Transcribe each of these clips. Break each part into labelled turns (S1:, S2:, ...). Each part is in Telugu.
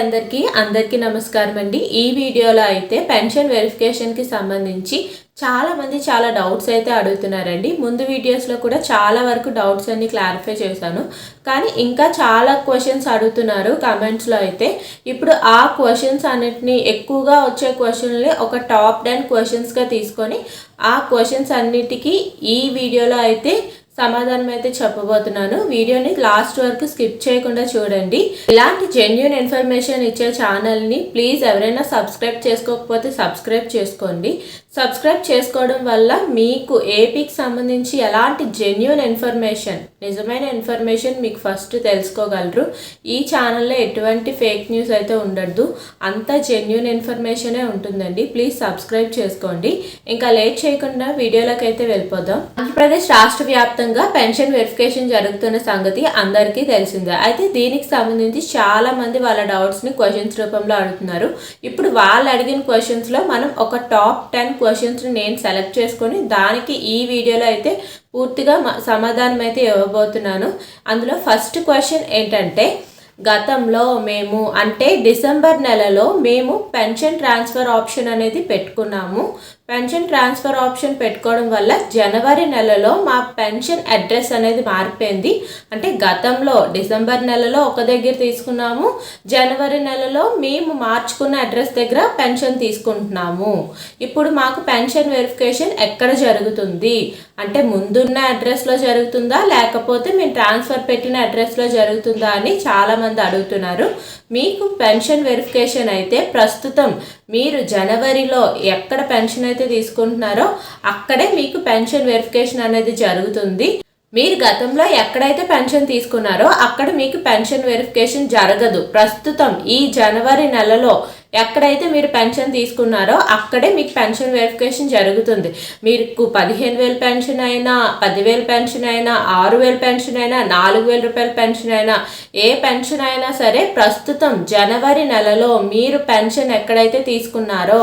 S1: అందరికీ అందరికీ నమస్కారం అండి. ఈ వీడియోలో అయితే పెన్షన్ వెరిఫికేషన్కి సంబంధించి చాలామంది చాలా డౌట్స్ అయితే అడుగుతున్నారండి. ముందు వీడియోస్లో కూడా చాలా వరకు డౌట్స్ అన్ని క్లారిఫై చేశాను. కానీ ఇంకా చాలా క్వశ్చన్స్ అడుగుతున్నారు కమెంట్స్లో అయితే. ఇప్పుడు ఆ క్వశ్చన్స్ అన్నిటిని ఎక్కువగా వచ్చే క్వశ్చన్లే ఒక టాప్ టెన్ క్వశ్చన్స్గా తీసుకొని ఆ క్వశ్చన్స్ అన్నిటికీ ఈ వీడియోలో అయితే సమాధానం అయితే చెప్పబోతున్నాను. వీడియోని లాస్ట్ వరకు స్కిప్ చేయకుండా చూడండి. ఇలాంటి జెన్యున్ ఇన్ఫర్మేషన్ ఇచ్చే ఛానల్ని ప్లీజ్ ఎవరైనా సబ్స్క్రైబ్ చేసుకోకపోతే సబ్స్క్రైబ్ చేసుకోండి. సబ్స్క్రైబ్ చేసుకోవడం వల్ల మీకు ఏపీకి సంబంధించి ఎలాంటి జెన్యున్ ఇన్ఫర్మేషన్ నిజమైన ఇన్ఫర్మేషన్ మీకు ఫస్ట్ తెలుసుకోగలరు. ఈ ఛానల్లో ఎటువంటి ఫేక్ న్యూస్ అయితే ఉండదు అంత జెన్యున్ ఇన్ఫర్మేషనే ఉంటుందండి. ప్లీజ్ సబ్స్క్రైబ్ చేసుకోండి. ఇంకా లేట్ చేయకుండా వీడియోలోకి అయితే వెళ్ళిపోదాం. ఆంధ్రప్రదేశ్ రాష్ట్ర వ్యాప్తంగా పెన్షన్ వెరిఫికేషన్ జరుగుతున్న సంగతి అందరికీ తెలిసిందే. అయితే దీనికి సంబంధించి చాలా మంది వాళ్ళ డౌట్స్ని క్వశ్చన్స్ రూపంలో అడుగుతున్నారు. ఇప్పుడు వాళ్ళు అడిగిన క్వశ్చన్స్లో మనం ఒక టాప్ టెన్ క్వశ్చన్స్ని నేను సెలెక్ట్ చేసుకొని దానికి ఈ వీడియోలో అయితే పూర్తిగా సమాధానం అయితే ఇవ్వబోతున్నాను. అందులో ఫస్ట్ క్వశ్చన్ ఏంటంటే గతంలో మేము అంటే డిసెంబర్ నెలలో మేము పెన్షన్ ట్రాన్స్ఫర్ ఆప్షన్ అనేది పెట్టుకున్నాము. పెన్షన్ ట్రాన్స్ఫర్ ఆప్షన్ పెట్టుకోవడం వల్ల జనవరి నెలలో మా పెన్షన్ అడ్రస్ అనేది మారిపోయింది. అంటే గతంలో డిసెంబర్ నెలలో ఒక దగ్గర తీసుకున్నాము. జనవరి నెలలో మేము మార్చుకున్న అడ్రస్ దగ్గర పెన్షన్ తీసుకుంటున్నాము. ఇప్పుడు మాకు పెన్షన్ వెరిఫికేషన్ ఎక్కడ జరుగుతుంది? అంటే ముందున్న అడ్రస్లో జరుగుతుందా? లేకపోతే మేము ట్రాన్స్ఫర్ పెట్టిన అడ్రస్లో జరుగుతుందా అని చాలామంది అడుగుతున్నారు. మీకు పెన్షన్ వెరిఫికేషన్ అయితే ప్రస్తుతం మీరు జనవరిలో ఎక్కడ పెన్షన్ అయితే తీసుకుంటున్నారో అక్కడే మీకు పెన్షన్ వెరిఫికేషన్ అనేది జరుగుతుంది. మీరు గతంలో ఎక్కడైతే పెన్షన్ తీసుకున్నారో అక్కడ మీకు పెన్షన్ వెరిఫికేషన్ జరగదు. ప్రస్తుతం ఈ జనవరి నెలలో ఎక్కడైతే మీరు పెన్షన్ తీసుకున్నారో అక్కడే మీకు పెన్షన్ వెరిఫికేషన్ జరుగుతుంది. మీకు పదిహేను వేలు పెన్షన్ అయినా పదివేలు పెన్షన్ అయినా ఆరు వేలు పెన్షన్ అయినా నాలుగు వేల రూపాయల పెన్షన్ అయినా ఏ పెన్షన్ అయినా సరే ప్రస్తుతం జనవరి నెలలో మీరు పెన్షన్ ఎక్కడైతే తీసుకున్నారో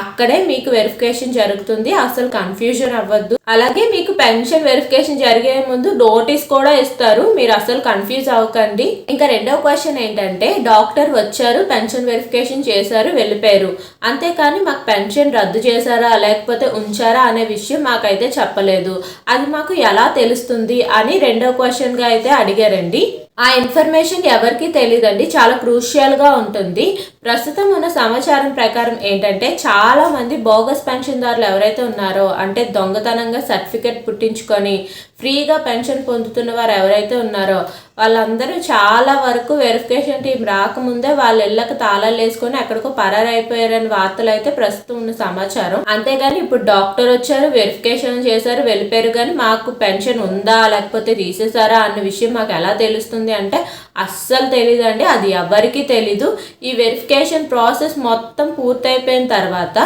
S1: అక్కడే మీకు వెరిఫికేషన్ జరుగుతుంది. అసలు కన్ఫ్యూజన్ అవ్వద్దు. అలాగే మీకు పెన్షన్ వెరిఫికేషన్ జరిగే ముందు నోటీస్ కూడా ఇస్తారు. మీరు అసలు కన్ఫ్యూజ్ అవ్వకండి. ఇంకా రెండవ క్వశ్చన్ ఏంటంటే డాక్టర్ వచ్చారు పెన్షన్ వెరిఫికేషన్ చేశారు వెళ్ళిపోయారు. అంతేకాని మాకు పెన్షన్ రద్దు చేశారా లేకపోతే ఉంచారా అనే విషయం మాకైతే చెప్పలేదు. అది మాకు ఎలా తెలుస్తుంది అని రెండవ క్వశ్చన్గా అయితే అడిగారండి. ఆ ఇన్ఫర్మేషన్ ఎవరికి తెలియదండి చాలా క్రూషియల్గా ఉంటుంది. ప్రస్తుతం ఉన్న సమాచారం ప్రకారం ఏంటంటే చాలామంది బోగస్ పెన్షన్దారులు ఎవరైతే ఉన్నారో అంటే దొంగతనంగా సర్టిఫికెట్ పుట్టించుకొని ఫ్రీగా పెన్షన్ పొందుతున్న వారు ఎవరైతే ఉన్నారో వాళ్ళందరూ చాలా వరకు వెరిఫికేషన్ టీం రాకముందే వాళ్ళ ఇళ్ళకి తాళాలు వేసుకొని ఎక్కడికో పరారైపోయారని వార్తలు అయితే ప్రస్తుతం ఉన్న సమాచారం. అంతేగాని ఇప్పుడు డాక్టర్ వచ్చారు వెరిఫికేషన్ చేశారు వెళ్ళిపోయారు. కానీ మాకు పెన్షన్ ఉందా లేకపోతే తీసేసారా అన్న విషయం మాకు ఎలా తెలుస్తుంది? అంటే అస్సలు తెలియదండి అది ఎవరికీ తెలీదు. ఈ వెరిఫికేషన్ ప్రాసెస్ మొత్తం పూర్తయిపోయిన తర్వాత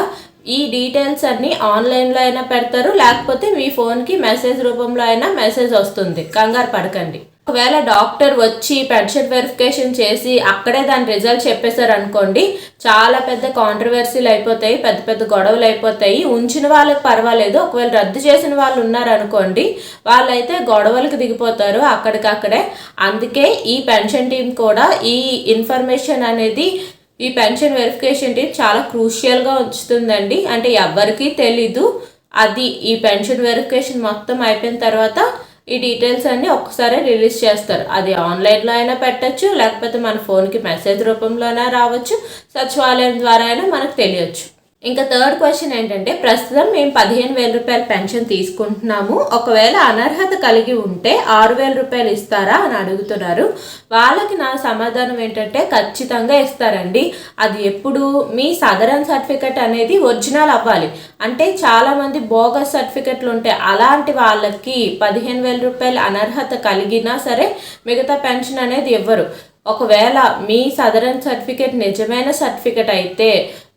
S1: ఈ డీటెయిల్స్ అన్నీ ఆన్లైన్లో అయినా పెడతారు లేకపోతే మీ ఫోన్కి మెసేజ్ రూపంలో అయినా మెసేజ్ వస్తుంది. కంగారు పడకండి. ఒకవేళ డాక్టర్ వచ్చి పెన్షన్ వెరిఫికేషన్ చేసి అక్కడే దాని రిజల్ట్ చెప్పేశారు అనుకోండి చాలా పెద్ద కాంట్రవర్సీలు అయిపోతాయి పెద్ద పెద్ద గొడవలు అయిపోతాయి. ఉంచిన వాళ్ళకి పర్వాలేదు ఒకవేళ రద్దు చేసిన వాళ్ళు ఉన్నారనుకోండి వాళ్ళైతే గొడవలకు దిగిపోతారు అక్కడికక్కడే అందుకే ఈ పెన్షన్ టీం కూడా ఈ ఇన్ఫర్మేషన్ అనేది ఈ పెన్షన్ వెరిఫికేషన్ టీం చాలా క్రూషియల్గా ఉంచుతుందండి. అంటే ఎవరికీ తెలీదు. అది ఈ పెన్షన్ వెరిఫికేషన్ మొత్తం అయిపోయిన తర్వాత ఈ డీటెయిల్స్ అన్ని ఒక్కసారి రిలీజ్ చేస్తారు. అది ఆన్లైన్లో అయినా పెట్టచ్చు లేకపోతే మన ఫోన్కి మెసేజ్ రూపంలోనే రావచ్చు సచివాలయం ద్వారా అయినా మనకు తెలియచ్చు. ఇంకా థర్డ్ క్వశ్చన్ ఏంటంటే ప్రస్తుతం మేము పదిహేను వేల రూపాయల పెన్షన్ తీసుకుంటున్నాము. ఒకవేళ అనర్హత కలిగి ఉంటే ఆరు వేల రూపాయలు ఇస్తారా అని అడుగుతున్నారు. వాళ్ళకి నా సమాధానం ఏంటంటే ఖచ్చితంగా ఇస్తారండి. అది ఎప్పుడు మీ సదరన్ సర్టిఫికెట్ అనేది ఒరిజినల్ అవ్వాలి. అంటే చాలామంది బోగస్ సర్టిఫికెట్లు ఉంటాయి అలాంటి వాళ్ళకి పదిహేను వేల రూపాయలు అనర్హత కలిగినా సరే మిగతా పెన్షన్ అనేది ఇవ్వరు. ఒకవేళ మీ సదరన్ సర్టిఫికేట్ నిజమైన సర్టిఫికేట్ అయితే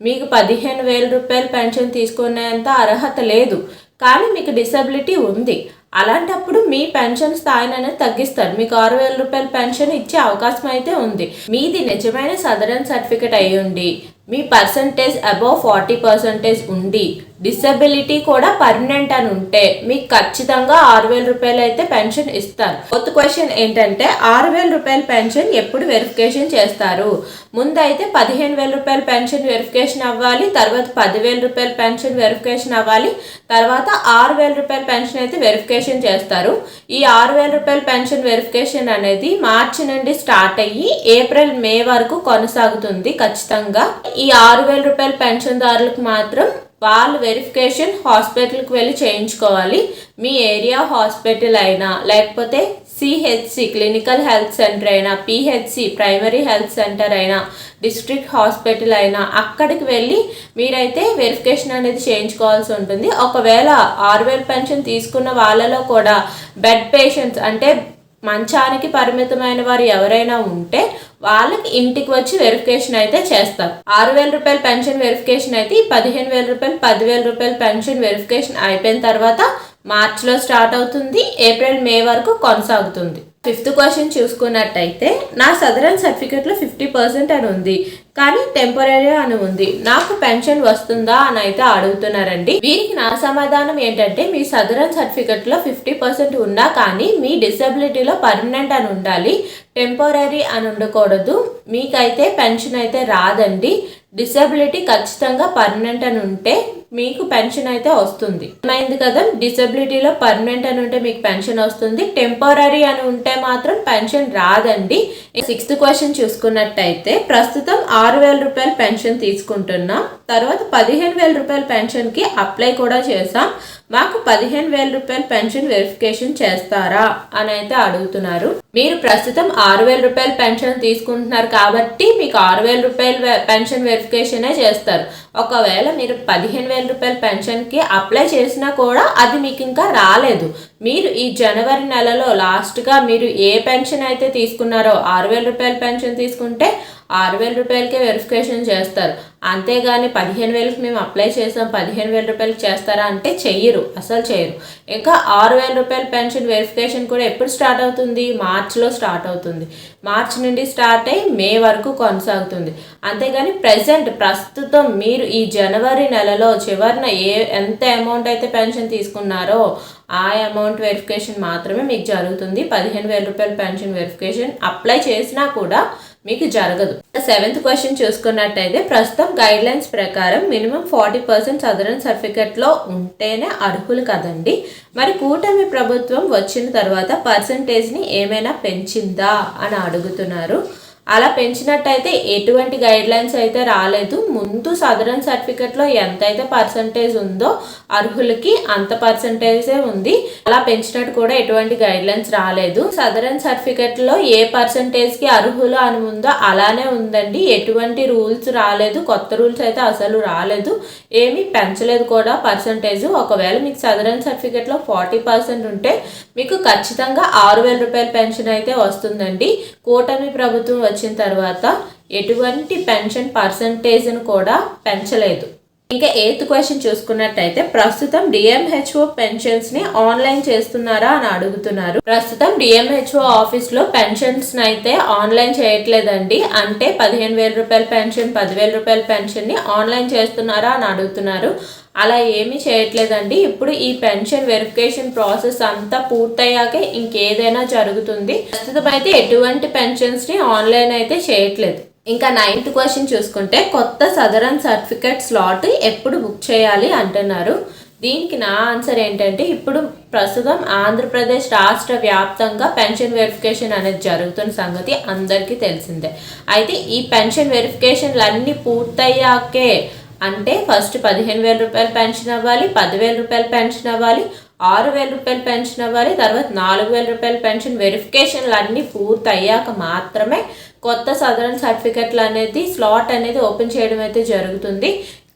S1: మీకు పదిహేను వేల రూపాయలు పెన్షన్ తీసుకునేంత అర్హత లేదు. కానీ మీకు డిసబిలిటీ ఉంది. అలాంటప్పుడు మీ పెన్షన్ స్థాయిని అనేది తగ్గిస్తారు. మీకు ఆరు వేల రూపాయల పెన్షన్ ఇచ్చే అవకాశం అయితే ఉంది. మీది నిజమైన సదరన్ సర్టిఫికేట్ అయ్యుండి మీ పర్సంటేజ్ అబౌవ్ ఫార్టీ పర్సంటేజ్ ఉంది. డిసబిలిటీ కూడా పర్మనెంట్ అని ఉంటే మీకు ఖచ్చితంగా ఆరు వేల రూపాయలు అయితే పెన్షన్ ఇస్తారు. కొత్త క్వశ్చన్ ఏంటంటే ఆరు వేల రూపాయల పెన్షన్ ఎప్పుడు వెరిఫికేషన్ చేస్తారు? ముందు అయితే పదిహేను వేల రూపాయల పెన్షన్ వెరిఫికేషన్ అవ్వాలి తర్వాత పదివేల రూపాయల పెన్షన్ వెరిఫికేషన్ అవ్వాలి తర్వాత ఆరు వేల రూపాయల పెన్షన్ అయితే వెరిఫికేషన్ చేస్తారు. ఈ ఆరు వేల రూపాయల పెన్షన్ వెరిఫికేషన్ అనేది మార్చి నుండి స్టార్ట్ అయ్యి ఏప్రిల్ మే వరకు కొనసాగుతుంది ఖచ్చితంగా. ఈ ఆరు వేల రూపాయల పెన్షన్దారులకు మాత్రం వాళ్ళు వెరిఫికేషన్ హాస్పిటల్కి వెళ్ళి చేయించుకోవాలి. మీ ఏరియా హాస్పిటల్ అయినా లేకపోతే సిహెచ్సి క్లినికల్ హెల్త్ సెంటర్ అయినా పిహెచ్సి ప్రైమరీ హెల్త్ సెంటర్ అయినా డిస్ట్రిక్ట్ హాస్పిటల్ అయినా అక్కడికి వెళ్ళి మీరైతే వెరిఫికేషన్ అనేది చేయించుకోవాల్సి ఉంటుంది. ఒకవేళ ఆరు వేల పెన్షన్ తీసుకున్న వాళ్ళలో కూడా బెడ్ పేషెంట్స్ అంటే మంచానికి పరిమితమైన వారు ఎవరైనా ఉంటే వాళ్ళకి ఇంటికి వచ్చి వెరిఫికేషన్ అయితే చేస్తారు. ఆరు వేల రూపాయల పెన్షన్ వెరిఫికేషన్ అయితే ఈ పదిహేను వేల రూపాయలు పదివేల రూపాయల పెన్షన్ వెరిఫికేషన్ అయిపోయిన తర్వాత మార్చిలో స్టార్ట్ అవుతుంది. ఏప్రిల్ మే వరకు కొనసాగుతుంది. ఫిఫ్త్ క్వశ్చన్ చూసుకున్నట్టయితే నా సదరన్ సర్టిఫికేట్లో ఫిఫ్టీ పర్సెంట్ అని ఉంది. కానీ టెంపరీ అని ఉంది. నాకు పెన్షన్ వస్తుందా అని అయితే అడుగుతున్నారండి. వీరికి నా సమాధానం ఏంటంటే మీ సదరన్ సర్టిఫికెట్లో ఫిఫ్టీ పర్సెంట్ ఉన్నా కానీ మీ డిసబిలిటీలో పర్మనెంట్ అని ఉండాలి. టెంపరీ అని ఉండకూడదు. మీకైతే పెన్షన్ అయితే రాదండి. డిసబిలిటీ ఖచ్చితంగా పర్మనెంట్ అని ఉంటే మీకు పెన్షన్ అయితే వస్తుంది. ఏమైంది కదా డిసబిలిటీలో పర్మనెంట్ అని ఉంటే మీకు పెన్షన్ వస్తుంది. టెంపరీ అని ఉంటే మాత్రం పెన్షన్ రాదండి. సిక్స్త్ క్వశ్చన్ చూసుకున్నట్టయితే ప్రస్తుతం ఆరు వేల రూపాయల పెన్షన్ తీసుకుంటున్నాం. తర్వాత పదిహేను వేల రూపాయల పెన్షన్కి అప్లై కూడా చేసాం మాకు పదిహేను వేల రూపాయల పెన్షన్ వెరిఫికేషన్ చేస్తారా అని అయితే అడుగుతున్నారు. మీరు ప్రస్తుతం ఆరు వేల రూపాయల పెన్షన్ తీసుకుంటున్నారు కాబట్టి మీకు ఆరు వేల రూపాయల పెన్షన్ వెరిఫికేషనే చేస్తారు. ఒకవేళ మీరు పదిహేను వేల రూపాయల పెన్షన్కి అప్లై చేసినా కూడా అది మీకు ఇంకా రాలేదు. మీరు ఈ జనవరి నెలలో లాస్ట్గా మీరు ఏ పెన్షన్ అయితే తీసుకున్నారో ఆరు వేల రూపాయల పెన్షన్ తీసుకుంటే ఆరు వేల రూపాయలకే వెరిఫికేషన్ చేస్తారు. అంతేగాని పదిహేను వేలకు మేము అప్లై చేసాం పదిహేను వేల రూపాయలకి చేస్తారా అంటే చెయ్యరు అసలు చేయరు ఇంకా ఆరు వేల రూపాయల పెన్షన్ వెరిఫికేషన్ కూడా ఎప్పుడు స్టార్ట్ అవుతుంది? మార్చ్లో స్టార్ట్ అవుతుంది. మార్చ్ నుండి స్టార్ట్ అయ్యి మే వరకు కొనసాగుతుంది. అంతేగాని ప్రజెంట్ ప్రస్తుతం మీరు ఈ జనవరి నెలలో చివరిన ఏ ఎంత అమౌంట్ అయితే పెన్షన్ తీసుకున్నారో ఆ అమౌంట్ వెరిఫికేషన్ మాత్రమే మీకు జరుగుతుంది. పదిహేను వేల రూపాయల పెన్షన్ వెరిఫికేషన్ అప్లై చేసినా కూడా మీకు జరగదు. సెవెంత్ క్వశ్చన్ చూసుకున్నట్టయితే ప్రస్తుతం గైడ్ లైన్స్ ప్రకారం మినిమం ఫార్టీ పర్సెంట్ సదరన్ సర్టిఫికెట్లో ఉంటేనే అర్హులు కదండి. మరి కూటమి ప్రభుత్వం వచ్చిన తర్వాత పర్సంటేజ్ని ఏమైనా పెంచిందా అని అడుగుతున్నారు. అలా పెంచినట్టయితే ఎటువంటి గైడ్ లైన్స్ అయితే రాలేదు. ముందు సదరన్ సర్టిఫికెట్లో ఎంతైతే పర్సంటేజ్ ఉందో అర్హులకి అంత పర్సంటేజే ఉంది. అలా పెంచినట్టు కూడా ఎటువంటి గైడ్ లైన్స్ రాలేదు సదరన్ సర్టిఫికెట్లో ఏ పర్సంటేజ్కి అర్హులు అని ఉందో అలానే ఉందండి. ఎటువంటి రూల్స్ రాలేదు. కొత్త రూల్స్ అయితే అసలు రాలేదు. ఏమీ పెంచలేదు కూడా పర్సంటేజ్ ఒకవేళ మీకు సదరన్ సర్టిఫికెట్లో ఫార్టీ పర్సెంట్ ఉంటే మీకు ఖచ్చితంగా ఆరు వేల రూపాయల పెన్షన్ అయితే వస్తుందండి. కూటమి ప్రభుత్వం వచ్చిన తర్వాత ఎటువంటి పెన్షన్ పర్సంటేజ్ను కూడా పెంచలేదు. ఇంకా ఎయిత్ క్వశ్చన్ చూసుకున్నట్టయితే ప్రస్తుతం డిఎంహెచ్ఓ పెన్షన్స్ని ఆన్లైన్ చేస్తున్నారా అని అడుగుతున్నారు. ప్రస్తుతం డిఎంహెచ్ఓ ఆఫీస్లో పెన్షన్స్ అయితే ఆన్లైన్ చేయట్లేదండి. అంటే పదిహేను వేల రూపాయల పెన్షన్ పదివేల రూపాయల పెన్షన్ని ఆన్లైన్ చేస్తున్నారా అని అడుగుతున్నారు. అలా ఏమీ చేయట్లేదండి. ఇప్పుడు ఈ పెన్షన్ వెరిఫికేషన్ ప్రాసెస్ అంతా పూర్తయ్యాకే ఇంకేదైనా జరుగుతుంది. ప్రస్తుతం అయితే ఎటువంటి పెన్షన్స్ని ఆన్లైన్ అయితే చేయట్లేదు. ఇంకా నైన్త్ క్వశ్చన్ చూసుకుంటే కొత్త సదరన్ సర్టిఫికేట్ స్లాట్ ఎప్పుడు బుక్ చేయాలి అంటున్నారు. దీనికి నా ఆన్సర్ ఏంటంటే ఇప్పుడు ప్రస్తుతం ఆంధ్రప్రదేశ్ రాష్ట్ర వ్యాప్తంగా పెన్షన్ వెరిఫికేషన్ అనేది జరుగుతున్న సంగతి అందరికీ తెలిసిందే. అయితే ఈ పెన్షన్ వెరిఫికేషన్లు అన్నీ పూర్తయ్యాకే అంటే ఫస్ట్ పదిహేను వేల రూపాయలు పెన్షన్ అవ్వాలి పదివేల రూపాయలు పెన్షన్ అవ్వాలి ఆరు వేల రూపాయలు పెన్షన్ అవ్వాలి తర్వాత నాలుగు వేల రూపాయల పెన్షన్ వెరిఫికేషన్లు అన్నీ పూర్తయ్యాక మాత్రమే కొత్త సదరన్ సర్టిఫికెట్లు అనేది స్లాట్ అనేది ఓపెన్ చేయడం అయితే జరుగుతుంది.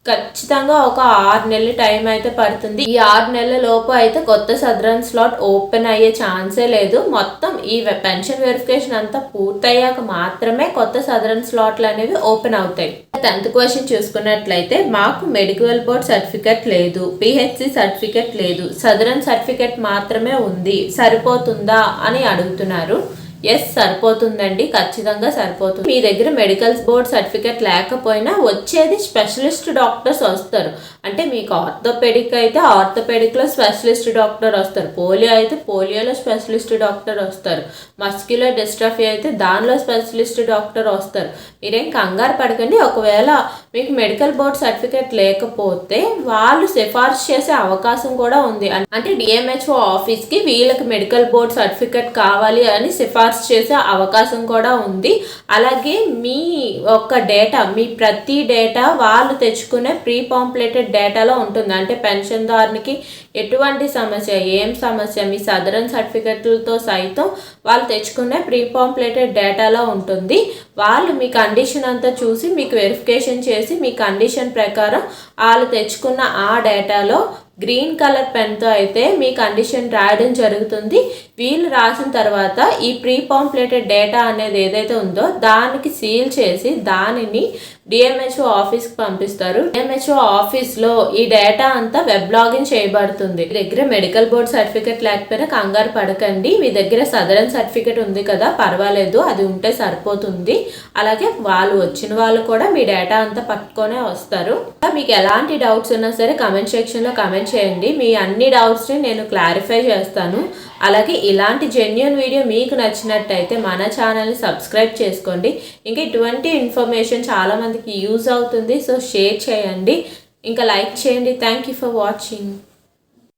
S1: ఖచ్చితంగా ఒక ఆరు నెలల టైం అయితే పడుతుంది. ఈ ఆరు నెలల లోపు అయితే కొత్త సదరన్ స్లాట్ ఓపెన్ అయ్యే ఛాన్సే లేదు. మొత్తం ఈ పెన్షన్ వెరిఫికేషన్ అంతా పూర్తయ్యాక మాత్రమే కొత్త సదరన్ స్లాట్లు అనేవి ఓపెన్ అవుతాయి. టెన్త్ క్వశ్చన్ చూసుకున్నట్లయితే మాకు మెడికల్ బోర్డ్ సర్టిఫికెట్ లేదు. పిహెచ్సి సర్టిఫికెట్ లేదు. సదరన్ సర్టిఫికెట్ మాత్రమే ఉంది. సరిపోతుందా అని అడుగుతున్నారు. ఎస్ సరిపోతుందండి. ఖచ్చితంగా సరిపోతుంది. మీ దగ్గర మెడికల్ బోర్డ్ సర్టిఫికేట్ లేకపోయినా వచ్చేది స్పెషలిస్ట్ డాక్టర్స్ వస్తారు. అంటే మీకు ఆర్థోపెడిక్ అయితే ఆర్థోపెడిక్లో స్పెషలిస్ట్ డాక్టర్ వస్తారు. పోలియో అయితే పోలియోలో స్పెషలిస్ట్ డాక్టర్ వస్తారు. మస్క్యులర్ డిస్ట్రఫీ అయితే దానిలో స్పెషలిస్ట్ డాక్టర్ వస్తారు. మీరేం కంగారు పడకండి. ఒకవేళ మీకు మెడికల్ బోర్డ్ సర్టిఫికేట్ లేకపోతే వాళ్ళు సిఫార్సు చేసే అవకాశం కూడా ఉంది. అంటే డిఎంహెచ్ఓ ఆఫీస్కి వీళ్ళకి మెడికల్ బోర్డ్ సర్టిఫికేట్ కావాలి అని సిఫార్సు చేసే అవకాశం కూడా ఉంది. అలాగే మీ యొక్క డేటా మీ ప్రతి డేటా వాళ్ళు తెచ్చుకునే ప్రీ పాంప్లెటెడ్ డేటాలో ఉంటుంది. అంటే పెన్షన్దారునికి ఎటువంటి సమస్య ఏం సమస్య మీ సదరన్ సర్టిఫికెట్లతో సైతం వాళ్ళు తెచ్చుకునే ప్రీ పాంప్లెటెడ్ డేటాలో ఉంటుంది. వాళ్ళు మీ కండిషన్ అంతా చూసి మీకు వెరిఫికేషన్ చేసి మీ కండిషన్ ప్రకారం వాళ్ళు తెచ్చుకున్న ఆ డేటాలో గ్రీన్ కలర్ పెన్తో అయితే మీ కండిషన్ రాయడం జరుగుతుంది. వీళ్ళు రాసిన తర్వాత ఈ ప్రీ పాంప్లెటెడ్ డేటా అనేది ఏదైతే ఉందో దానికి సీల్ చేసి దానిని డిఎంహెచ్ఓ ఆఫీస్కి పంపిస్తారు. డిఎంహెచ్ఓ ఆఫీస్లో ఈ డేటా అంతా వెబ్ లాగిన్ చేయబడుతుంది. మీ దగ్గర మెడికల్ బోర్డ్ సర్టిఫికేట్ లేకపోయినా కంగారు పడకండి. మీ దగ్గర సదరన్ సర్టిఫికేట్ ఉంది కదా పర్వాలేదు అది ఉంటే సరిపోతుంది. అలాగే వాళ్ళు వచ్చిన వాళ్ళు కూడా మీ డేటా అంతా పట్టుకొనే వస్తారు. మీకు ఎలాంటి డౌట్స్ ఉన్నా సరే కమెంట్ సెక్షన్లో కమెంట్ చేయండి. మీ అన్ని డౌట్స్ని నేను క్లారిఫై చేస్తాను. అలాగే ఇలాంటి జెన్యున్ వీడియో మీకు నచ్చినట్టయితే మన ఛానల్ని సబ్స్క్రైబ్ చేసుకోండి. ఇంకా ఇటువంటి ఇన్ఫర్మేషన్ చాలామందికి యూజ్ అవుతుంది. సో షేర్ చేయండి. ఇంకా లైక్ చేయండి. Thank you for watching